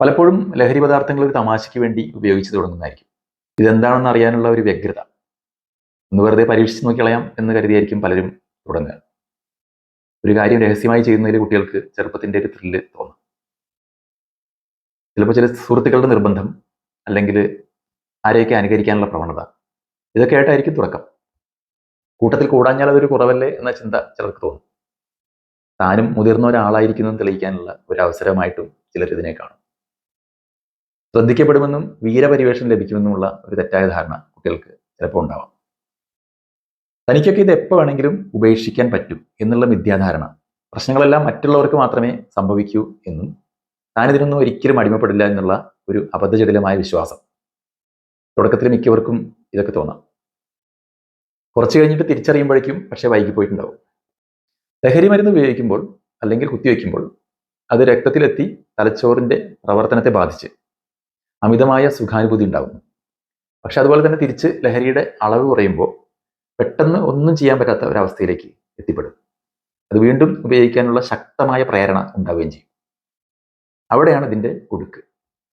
പലപ്പോഴും ലഹരി പദാർത്ഥങ്ങൾ ഒരു തമാശയ്ക്ക് വേണ്ടി ഉപയോഗിച്ച് തുടങ്ങുന്നതായിരിക്കും. ഇതെന്താണെന്ന് അറിയാനുള്ള ഒരു വ്യഗ്രത. ഒന്ന് വെറുതെ പരീക്ഷിച്ച് നോക്കിക്കളയാം എന്ന് കരുതിയായിരിക്കും പലരും തുടങ്ങുക. ഒരു കാര്യം രഹസ്യമായി ചെയ്യുന്നതിൽ കുട്ടികൾക്ക് ചെറുപ്പത്തിന്റെ ഒരു ത്രില്ല് തോന്നും. ചിലപ്പോൾ ചില സുഹൃത്തുക്കളുടെ നിർബന്ധം അല്ലെങ്കിൽ ആരെയൊക്കെ അനുകരിക്കാനുള്ള പ്രവണത. ഇതൊക്കെ ആയിട്ടായിരിക്കും തുടക്കം. കൂട്ടത്തിൽ കൂടാഞ്ഞാൽ അതൊരു കുറവല്ലേ എന്ന ചിന്ത ചിലർക്ക് തോന്നും. താനും മുതിർന്ന ഒരാളായിരിക്കുന്നു തെളിയിക്കാനുള്ള ഒരു അവസരമായിട്ടും ചിലർ ഇതിനെ കാണും. ശ്രദ്ധിക്കപ്പെടുമെന്നും വീരപരിവേഷം ലഭിക്കുമെന്നുമുള്ള ഒരു തെറ്റായ ധാരണ കുട്ടികൾക്ക് ചിലപ്പോൾ ഉണ്ടാവാം. തനിക്കൊക്കെ ഇത് എപ്പോൾ വേണമെങ്കിലും ഉപേക്ഷിക്കാൻ പറ്റും എന്നുള്ള മിഥ്യാധാരണ പ്രശ്നങ്ങളെല്ലാം മറ്റുള്ളവർക്ക് മാത്രമേ സംഭവിക്കൂ എന്നും താനിതിനൊന്നും ഒരിക്കലും അടിമപ്പെടില്ല എന്നുള്ള ഒരു അബദ്ധജടിലമായ വിശ്വാസം. തുടക്കത്തിൽ മിക്കവർക്കും ഇതൊക്കെ തോന്നാം. കുറച്ച് കഴിഞ്ഞിട്ട് തിരിച്ചറിയുമ്പോഴേക്കും പക്ഷേ വൈകിപ്പോയിട്ടുണ്ടാവും ലഹരി മരുന്ന് ഉപയോഗിക്കുമ്പോൾ അല്ലെങ്കിൽ കുത്തിവെക്കുമ്പോൾ അത് രക്തത്തിലെത്തി തലച്ചോറിന്റെ പ്രവർത്തനത്തെ ബാധിച്ച് അമിതമായ സുഖാനുഭൂതി ഉണ്ടാകുന്നു. പക്ഷെ അതുപോലെ തന്നെ തിരിച്ച് ലഹരിയുടെ അളവ് കുറയുമ്പോൾ പെട്ടെന്ന് ഒന്നും ചെയ്യാൻ പറ്റാത്ത ഒരവസ്ഥയിലേക്ക് എത്തിപ്പെടും. അത് വീണ്ടും ഉപയോഗിക്കാനുള്ള ശക്തമായ പ്രേരണ ഉണ്ടാവുകയും ചെയ്യും. അവിടെയാണ് ഇതിന്റെ കുടുക്ക്